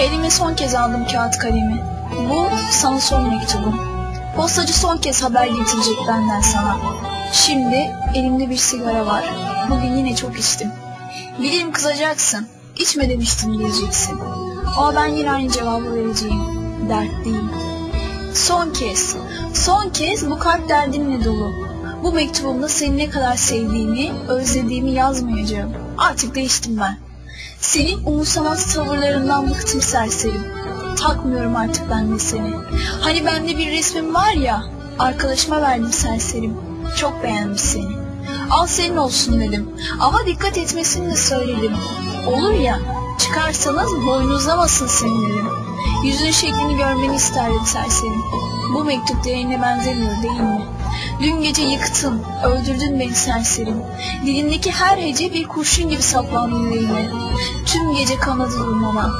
Elime son kez aldım kağıt kalemi. Bu sana son mektubum. Postacı son kez haber getirecek benden sana. Şimdi elimde bir sigara var. Bugün yine çok içtim. Bilirim kızacaksın. İçme demiştim diyeceksin. Ama ben yine aynı cevabı vereceğim. Dertliyim. Son kez, son kez bu kalp derdinle dolu. Bu mektubumda seni ne kadar sevdiğimi, özlediğimi yazmayacağım. Artık değiştim ben. Senin umursamaz tavırlarından bıktım serserim. Takmıyorum artık ben de seni. Hani bende bir resmin var ya, arkadaşıma verdim serserim. Çok beğenmiş seni. Al senin olsun dedim. Ama dikkat etmesini de söyledim. Olur ya, çıkarsanız boynuzlamasın seni dedim. Yüzün şeklini görmeni isterdim serserim. Bu mektup değerine benzemiyor değil mi? Dün gece yıktın, öldürdün beni serserim. Dilindeki her hece bir kurşun gibi saplandı yüreğime. Tüm gece kanadım ona.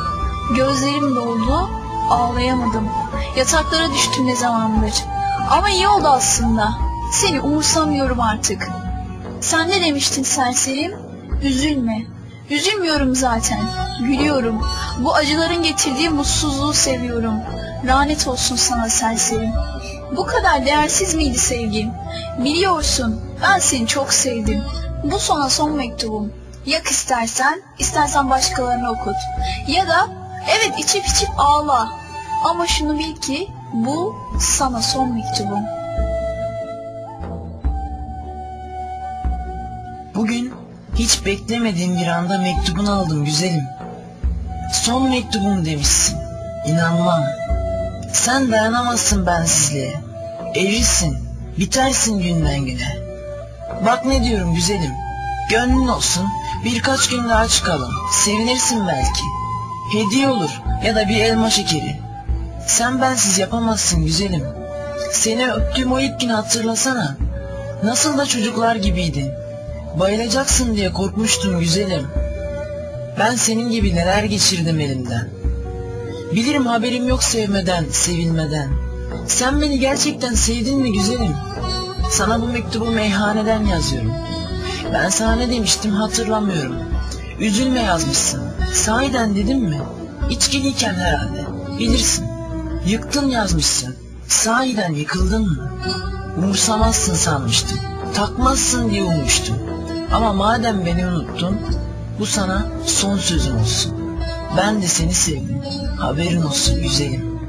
Gözlerim doldu, ağlayamadım. Yataklara düştüm ne zamandır. Ama iyi oldu aslında. Seni umursamıyorum artık. Sen ne demiştin serserim? Üzülme. Üzülmüyorum zaten. Gülüyorum. Bu acıların getirdiği mutsuzluğu seviyorum. Lanet olsun sana serserim. Bu kadar değersiz miydi sevgim? Biliyorsun ben seni çok sevdim. Bu sana son mektubum. Yak istersen, istersen başkalarına okut. Ya da evet içip içip ağla. Ama şunu bil ki bu sana son mektubum. Bugün hiç beklemediğim bir anda mektubunu aldım güzelim. Son mektubum demişsin. İnanmam. Sen dayanamazsın bensizliğe. Erirsin, bitersin günden güne. Bak ne diyorum güzelim. Gönlün olsun, birkaç gün daha çıkalım. Sevinirsin belki. Hediye olur ya da bir elma şekeri. Sen bensiz yapamazsın güzelim. Seni öptüğüm o ilk günü hatırlasana. Nasıl da çocuklar gibiydin. Bayılacaksın diye korkmuştum güzelim. Ben senin gibi neler geçirdim elimden. Bilirim haberim yok sevmeden, sevilmeden. Sen beni gerçekten sevdin mi güzelim? Sana bu mektubu meyhaneden yazıyorum. Ben sana ne demiştim hatırlamıyorum. Üzülme yazmışsın. Sahiden dedim mi? İçkiliyken herhalde. Bilirsin. Yıktın yazmışsın. Sahiden yıkıldın mı? Umursamazsın sanmıştım. Takmazsın diye ummuştum. Ama madem beni unuttun, bu sana son sözüm olsun. Ben de seni sevdim. Haberin olsun güzelim.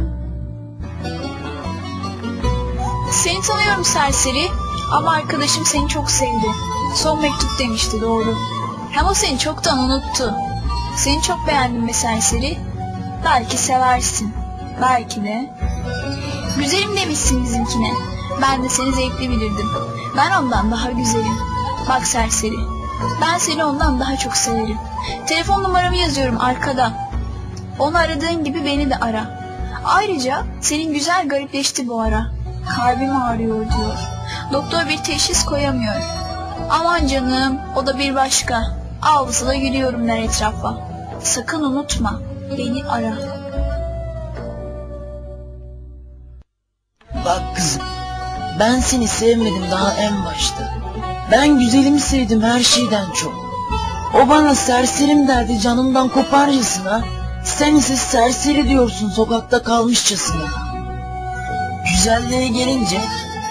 Seni tanıyorum serseri ama arkadaşım seni çok sevdi. Son mektup demişti doğru. Hem o seni çoktan unuttu. Seni çok beğendim be serseri. Belki seversin. Belki de. Güzelim demişsin bizimkine. Ben de seni zevkli bilirdim. Ben ondan daha güzelim. Bak serseri. Ben seni ondan daha çok severim. Telefon numaramı yazıyorum arkada. Onu aradığın gibi beni de ara. Ayrıca senin güzel garipleşti bu ara. Kalbim ağrıyor diyor. Doktor bir teşhis koyamıyor. Aman canım o da bir başka. Ağlısı da gülüyorum der etrafa. Sakın unutma beni ara. Bak kızım, ben seni sevmedim daha en başta. Ben güzelimi sevdim her şeyden çok. O bana serserim derdi canımdan koparcasına. Sen ise serseri diyorsun sokakta kalmışçasına. Güzelliğe gelince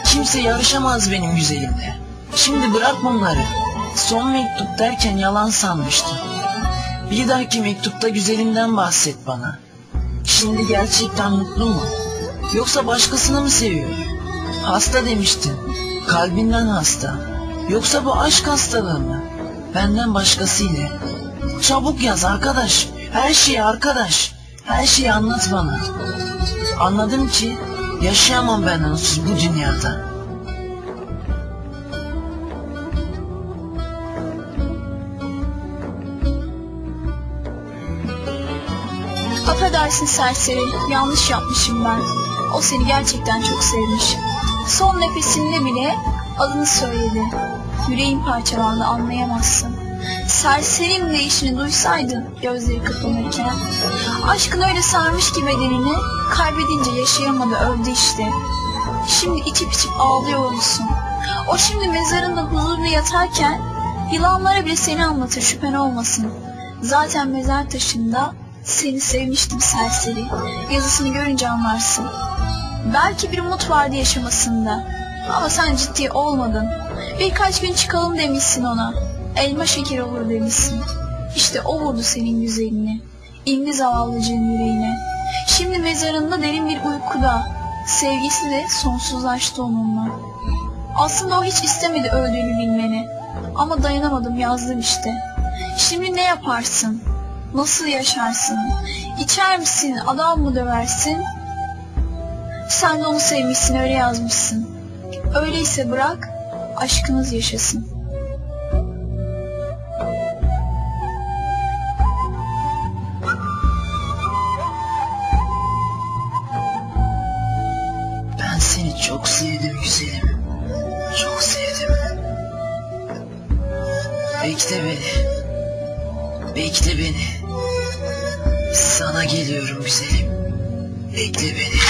kimse yarışamaz benim güzelimle. Şimdi bırak bunları. Son mektup derken yalan sanmıştım. Bir dahaki mektupta güzelimden bahset bana. Şimdi gerçekten mutlu mu? Yoksa başkasını mı seviyor? Hasta demiştin. Kalbinden hasta. Yoksa bu aşk hastalığı mı? Benden başkasıyla. Çabuk yaz arkadaş. Her şeyi arkadaş. Her şeyi anlat bana. Anladım ki yaşayamam ben onsuz bu dünyada. Affedersin serseri, yanlış yapmışım ben. O seni gerçekten çok sevmiş. Son nefesinde bile adını söyledi. Yüreğim parçalandı anlayamazsın. Serserim değişini duysaydın gözleri kapanırken. Aşkın öyle sarmış ki bedenini, kaybedince yaşayamadı öldü işte. Şimdi içip içip ağlıyor musun? O şimdi mezarında huzurlu yatarken yılanlara bile seni anlatır şüphen olmasın. Zaten mezar taşında Seni sevmiştim serseri. Yazısını görünce anlarsın. Belki bir umut vardı yaşamasında. Ama sen ciddi olmadın. Birkaç gün çıkalım demişsin ona. Elma şeker olur demişsin. İşte o vurdu senin güzelini. İndi zavallıcığın yüreğine. Şimdi mezarında derin bir uykuda. Sevgisi de sonsuzlaştı onunla. Aslında o hiç istemedi öldüğünü bilmeni. Ama dayanamadım yazdım işte. Şimdi ne yaparsın? Nasıl yaşarsın? İçer misin? Adam mı döversin? Sen de onu sevmişsin öyle yazmışsın. Öyleyse bırak aşkınız yaşasın. Ben seni çok sevdim güzelim. Çok sevdim. Bekle beni. Bekle beni. Sana geliyorum güzelim. Bekle beni.